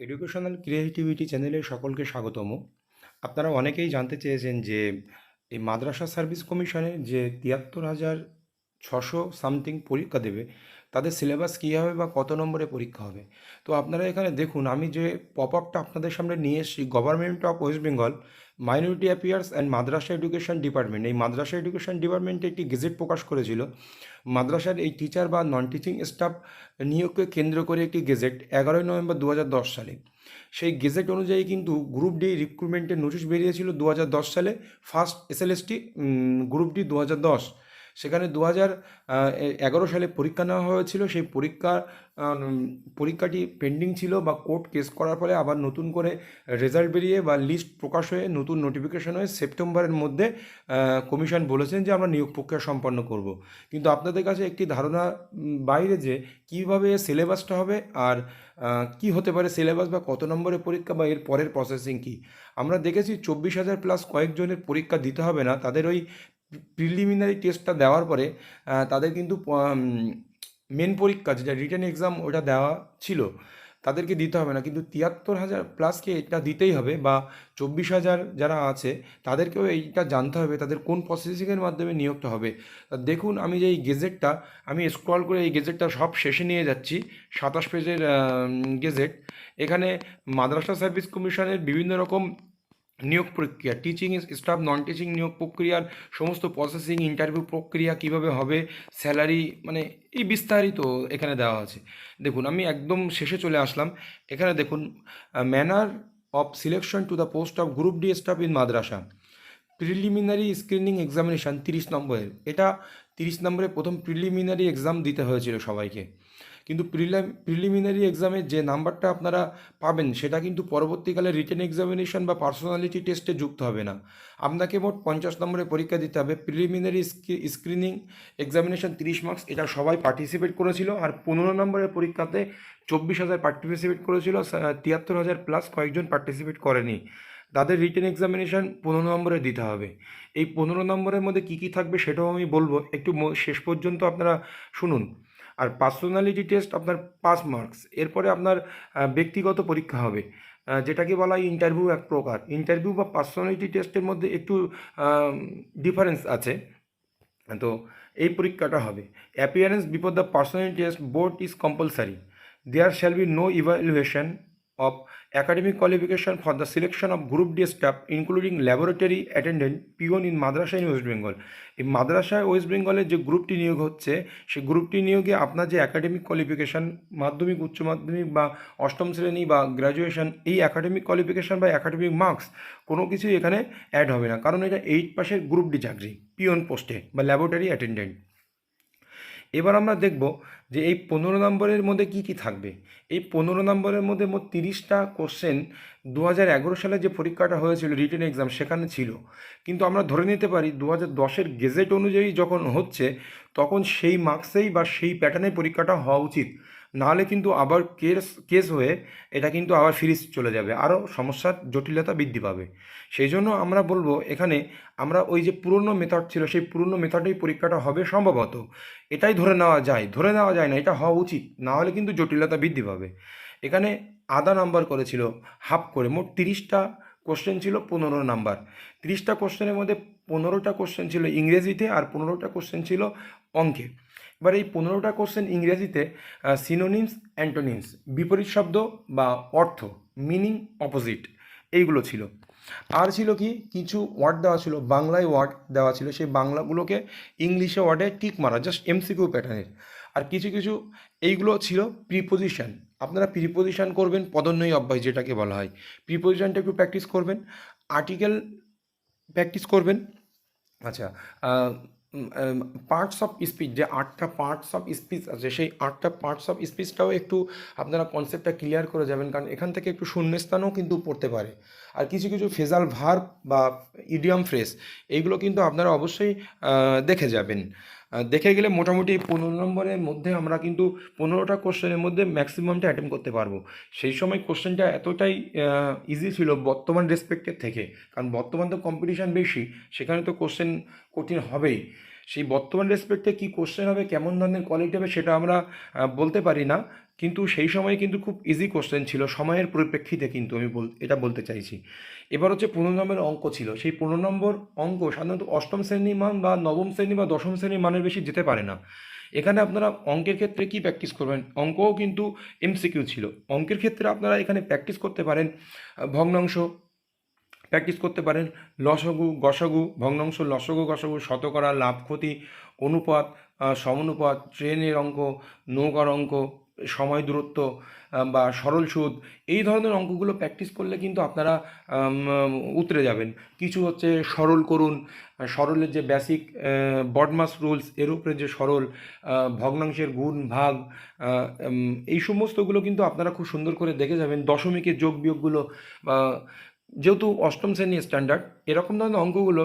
Educational creativity চ্যানেলে সকলকে স্বাগতম। আপনারা অনেকেই জানতে চেয়েছেন যে, এই মাদ্রাসা সার্ভিস কমিশনে যে তিয়াত্তর হাজার ছশো সামথিং পরীক্ষা দেবে তাদের সিলেবাস কী হবে বা কত নম্বরে পরীক্ষা হবে? তো আপনারা এখানে দেখুন, আমি যে পপ আপটা আপনাদের সামনে নিয়ে এসেছি government of West Bengal minority affairs and madrasa education department এই মাদ্রাসা এডুকেশন ডিপার্টমেন্টে একটি গেজেট প্রকাশ করেছিল। মাদ্রাসার এই টিচার বা নন টিচিং স্টাফ নিয়োগকে কেন্দ্র করে একটি গেজেট এগারোই নভেম্বর দু হাজার দশ সালে। সেই গেজেট অনুযায়ী কিন্তু গ্রুপ ডি রিক্রুটমেন্টের নোটিশ বেরিয়েছিল দু হাজার দশ সালে। ফার্স্ট এসএলএসটি গ্রুপ ডি দু হাজার দশ। সেখানে দু এগারো সালে পরীক্ষা নেওয়া হয়েছিল। সেই পরীক্ষা পরীক্ষাটি পেন্ডিং ছিল বা কোর্ট কেস করার ফলে আবার নতুন করে রেজাল্ট বেরিয়ে বা লিস্ট প্রকাশ হয়ে নতুন নোটিফিকেশন হয়ে সেপ্টেম্বরের মধ্যে কমিশন বলেছেন যে আমরা নিয়োগ প্রক্রিয়া সম্পন্ন করব। কিন্তু আপনাদের কাছে একটি ধারণা বাইরে যে কীভাবে সিলেবাসটা হবে আর কি হতে পারে সিলেবাস বা কত নম্বরের পরীক্ষা বা এর পরের প্রসেসিং কি? আমরা দেখেছি চব্বিশ হাজার প্লাস কয়েকজনের পরীক্ষা দিতে হবে না। তাদের ওই প্রিলিমিনারি টেস্টটা দেওয়ার পরে তাদের কিন্তু মেন পরীক্ষা যেটা রিটার্ন এক্সাম ওটা দেওয়া ছিল, তাদেরকে দিতে হবে না। কিন্তু তিয়াত্তর হাজার প্লাসকে এটা দিতেই হবে বা চব্বিশ হাজার যারা আছে, তাদেরকেও এইটা জানতে হবে, তাদের কোন প্রসেসিংয়ের মাধ্যমে নিয়োগটা হবে। দেখুন, আমি যে এই গেজেটটা আমি স্ক্রল করে এই গেজেটটা সব শেষে নিয়ে যাচ্ছি, সাতাশ পেজের গেজেট এখানে মাদ্রাসা সার্ভিস কমিশনের বিভিন্ন রকম নিয়োগ প্রক্রিয়া টিচিং স্টাফ নন টিচিং নিয়োগ প্রক্রিয়ার সমস্ত প্রসেসিং ইন্টারভিউ প্রক্রিয়া কীভাবে হবে স্যালারি মানে এই বিস্তারিত এখানে দেওয়া আছে। দেখুন, আমি একদম শেষে চলে আসলাম। এখানে দেখুন manner of selection to the post of group D staff in madrasa. Preliminary screening examination তিরিশ নম্বরের। এটা তিরিশ নম্বরে প্রথম প্রিলিমিনারি এক্সাম দিতে হয়েছিল সবাইকে। কিন্তু প্রিলিমিনারি এক্সামে যে নাম্বারটা আপনারা পাবেন, সেটা কিন্তু পরবর্তীকালে রিটেন এক্সামিনেশন বা পার্সোনালিটি টেস্টে যুক্ত হবে না। আপনাকে মোট পঞ্চাশ নম্বরের পরীক্ষা দিতে হবে। প্রিলিমিনারি স্ক্রিনিং এক্সামিনেশন তিরিশ মার্কস এটা সবাই পার্টিসিপেট করেছিল। আর পনেরো নম্বরের পরীক্ষাতে চব্বিশ হাজার পার্টিসিপেট করেছিল তিয়াত্তর হাজার প্লাস কয়েকজন পার্টিসিপেট করেনি। তাদের রিটেন এক্সামিনেশান পনেরো নম্বরে দিতে হবে। এই পনেরো নম্বরের মধ্যে কী কী থাকবে সেটাও আমি বলব। একটু শেষ পর্যন্ত আপনারা শুনুন। আর পার্সোনালিটি টেস্ট আপনার পাস মার্কস এরপরে আপনার ব্যক্তিগত পরীক্ষা হবে। যেটাকে বলা হয় ইন্টারভিউ এক প্রকার। ইন্টারভিউ বা পার্সোনালিটি টেস্টের মধ্যে একটু ডিফারেন্স আছে। তো এই পরীক্ষাটা হবে। Appearance before the personality test board is compulsory there shall be no evaluation of academic qualification for the selection of group D staff, including laboratory attendant peon in madrasa in West Bengal এই মাদ্রাসায় West বেঙ্গলের যে গ্রুপটি নিয়োগ হচ্ছে সেই গ্রুপটি নিয়োগে আপনার যে একাডেমিক কোয়ালিফিকেশান মাধ্যমিক, উচ্চ মাধ্যমিক বা অষ্টম শ্রেণি বা গ্র্যাজুয়েশন এই একাডেমিক কোয়ালিফিকেশান বা একাডেমিক মার্কস কোনো কিছুই এখানে অ্যাড হবে না। কারণ এটা এইট পাসের গ্রুপ ডি চাকরি পিওন পোস্টে বা ল্যাবরেটরি অ্যাটেন্ডেন্ট এবার আমরা দেখব যে এই পনেরো নম্বরের মধ্যে কি কি থাকবে। এই পনেরো নম্বরের মধ্যে মোট তিরিশটা কোশ্চেন দু হাজার এগারো সালে যে পরীক্ষাটা হয়েছিল রিটেন এক্সাম সেখানে ছিল। কিন্তু আমরা ধরে নিতে পারি দু হাজার দশের গেজেট অনুযায়ী যখন হচ্ছে, তখন সেই মার্কসেই বা সেই প্যাটার্নে পরীক্ষাটা হওয়া উচিত। নাহলে কিন্তু আবার কেস কেস হয়ে এটা কিন্তু আবার ফিরিস চলে যাবে। আরও সমস্যার জটিলতা বৃদ্ধি পাবে। সেই জন্য আমরা বলব এখানে আমরা ওই যে পুরনো মেথড ছিল, সেই পুরনো মেথডেই পরীক্ষাটা হবে সম্ভবত। এটাই ধরে নেওয়া যায়। ধরে নেওয়া যায় না, এটা হওয়া উচিত। না হলে কিন্তু জটিলতা বৃদ্ধি পাবে। এখানে আধা নাম্বার করেছিল হাফ করে। মোট তিরিশটা কোশ্চেন ছিল পনেরো নাম্বার তিরিশটা কোশ্চেনের মধ্যে পনেরোটা কোশ্চেন ছিল ইংরেজিতে আর পনেরোটা কোশ্চেন ছিল অঙ্কে এবার এই পনেরোটা কোশ্চেন ইংরেজিতে সিনোনিমস অ্যান্টোনিমস বিপরীত শব্দ বা অর্থ মিনিং অপোজিট এইগুলো ছিল। আর ছিল কি, কিছু ওয়ার্ড দেওয়া ছিল, বাংলায় ওয়ার্ড দেওয়া ছিল, সেই বাংলাগুলোকে ইংলিশে ওয়ার্ডে টিক মারা জাস্ট এমসিকিউ প্যাটার্নের আর কিছু কিছু, এইগুলো ছিল প্রিপোজিশন আপনারা প্রিপোজিশন করবেন পদন্বয়ী অভ্যাস যেটাকে বলা হয়। প্রিপোজিশনটা একটু প্র্যাকটিস করবেন আর্টিকেল প্র্যাকটিস করবেন। আচ্ছা পার্টস অফ স্পিচ যে আটটা পার্টস অফ স্পিচ আছে সেই আটটা পার্টস অফ স্পিচটাও একটু আপনারা কনসেপ্টটা ক্লিয়ার করে যাবেন, কারণ এখান থেকে একটু শূন্যস্থানও কিন্তু পড়তে পারে। আর কিছু কিছু ফেজাল ভার বা ইডিয়াম ফ্রেস এইগুলো কিন্তু আপনারা অবশ্যই দেখে যাবেন। দেখে গেলে মোটামুটি পনেরো নম্বরের মধ্যে আমরা কিন্তু পনেরোটা কোশ্চেনের মধ্যে ম্যাক্সিমামটা অ্যাটেম্প করতে পারব। সেই সময় কোশ্চেনটা এতটাই ইজি ছিল বর্তমান রেসপেক্টের থেকে। কারণ বর্তমান তো কম্পিটিশান বেশি, সেখানে তো কোশ্চেন কঠিন হবেই। সেই বর্তমান রেসপেক্টে কী কোশ্চেন হবে, কেমন ধরনের কোয়ালিটি হবে সেটা আমরা বলতে পারি না। কিন্তু সেই সময় কিন্তু খুব ইজি কোশ্চেন ছিল, সময়ের পরিপ্রেক্ষিতে কিন্তু আমি বল, এটা বলতে চাইছি। এবার হচ্ছে পনেরো নম্বরের অঙ্ক ছিল। সেই পনেরো নম্বর অঙ্ক সাধারণত অষ্টম শ্রেণির মান বা নবম শ্রেণি বা দশম শ্রেণির মানের বেশি যেতে পারে না। এখানে আপনারা অঙ্কের ক্ষেত্রে কি প্র্যাকটিস করবেন? অঙ্কও কিন্তু এমসিকিউ ছিল। অঙ্কের ক্ষেত্রে আপনারা এখানে প্র্যাকটিস করতে পারেন ভগ্নাংশ প্র্যাকটিস করতে পারেন। লসগু, গসগু, ভগ্নাংশ, লসগু, গসগু, শতকরা লাভ ক্ষতি অনুপাত সমানুপাত, ট্রেনের অঙ্ক, নৌকার অঙ্ক, সময় দূরত্ব বা সরল সুদ, এই ধরনের অঙ্কগুলো প্র্যাকটিস করলে কিন্তু আপনারা উতরে যাবেন। কিছু হচ্ছে সরল করুন সরলের যে বেসিক বডমাস রুলস এর উপরে যে সরল ভগ্নাংশের গুণ, ভাগ এই সমস্তগুলো কিন্তু আপনারা খুব সুন্দর করে দেখে যাবেন। দশমিকের যোগ বিয়োগগুলো যেহেতু অষ্টম শ্রেণি স্ট্যান্ডার্ড এরকম ধরনের অঙ্কগুলো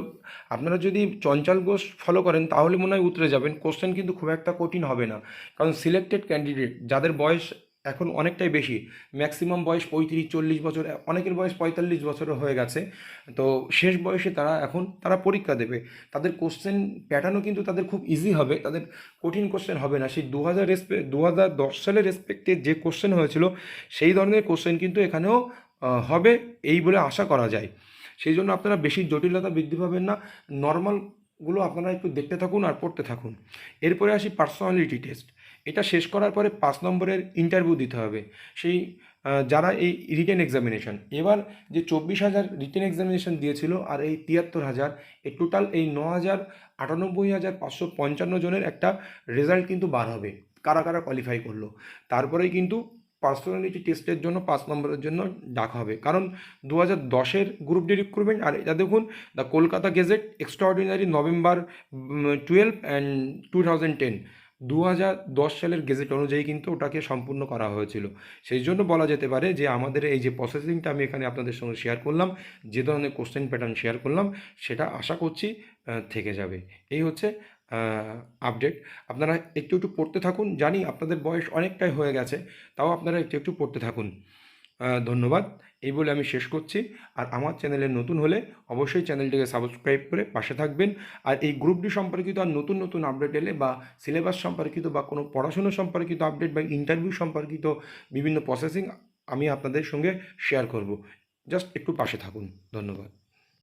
আপনারা যদি চঞ্চল ঘোষ ফলো করেন, তাহলে মনে হয় উতরে যাবেন। কোশ্চেন কিন্তু খুব একটা কঠিন হবে না। কারণ সিলেক্টেড ক্যান্ডিডেট যাদের বয়স এখন অনেকটাই বেশি ম্যাক্সিমাম বয়স পঁয়ত্রিশ, চল্লিশ বছর, অনেকের বয়স পঁয়তাল্লিশ বছরও হয়ে গেছে। তো শেষ বয়সে তারা এখন, তারা পরীক্ষা দেবে। তাদের কোশ্চেন প্যাটার্নও কিন্তু তাদের খুব ইজি হবে। তাদের কঠিন কোশ্চেন হবে না। সেই দু হাজার রেসপে দু হাজার দশ সালের রেসপেক্টে যে কোশ্চেন হয়েছিল, সেই ধরনের কোশ্চেন কিন্তু এখানেও হবে এই বলে আশা করা যায়। সেই জন্য আপনারা বেশি জটিলতা বৃদ্ধি পাবেন না। নর্মালগুলো আপনারা একটু দেখতে থাকুন আর পড়তে থাকুন। এরপরে আসি পার্সোনালিটি টেস্ট এটা শেষ করার পরে পাঁচ নম্বরের ইন্টারভিউ দিতে হবে। সেই যারা এই রিটেন এক্সামিনেশন এবার যে চব্বিশ হাজার রিটেন এক্সামিনেশন দিয়েছিল আর এই তিয়াত্তর হাজার এই টোটাল এই ন হাজার আটানব্বই হাজার পাঁচশো পঞ্চান্ন জনের একটা রেজাল্ট কিন্তু বার হবে। কারা কারা কোয়ালিফাই করল? তারপরেই কিন্তু পার্সোনালিটি টেস্টের জন্য পাঁচ নম্বরের জন্য ডাকা হবে। কারণ দু হাজার দশের গ্রুপ ডি রিক্রুটমেন্ট আর এটা দেখুন the Kolkata gazette extraordinary November twelve and two thousand ten দু হাজার দশ সালের গেজেট অনুযায়ী কিন্তু ওটাকে সম্পূর্ণ করা হয়েছিল। সেই জন্য বলা যেতে পারে যে আমাদের এই যে প্রসেসিংটা আমি এখানে আপনাদের সঙ্গে শেয়ার করলাম, যে ধরনের কোশ্চেন প্যাটার্ন শেয়ার করলাম, সেটা আশা করছি থেকে যাবে। এই হচ্ছে আপডেট আপনারা একটু একটু পড়তে থাকুন। জানি আপনাদের বয়স অনেকটাই হয়ে গেছে, তাও আপনারা একটু একটু পড়তে থাকুন। ধন্যবাদ। এই বলে আমি শেষ করছি। আর আমার চ্যানেলে নতুন হলে অবশ্যই চ্যানেলটিকে সাবস্ক্রাইব করে পাশে থাকবেন। আর এই গ্রুপটি সম্পর্কিত আর নতুন নতুন আপডেট এলে বা সিলেবাস সম্পর্কিত বা কোনো পড়াশুনো সম্পর্কিত আপডেট বা ইন্টারভিউ সম্পর্কিত বিভিন্ন প্রসেসিং আমি আপনাদের সঙ্গে শেয়ার করব। জাস্ট একটু পাশে থাকুন। ধন্যবাদ।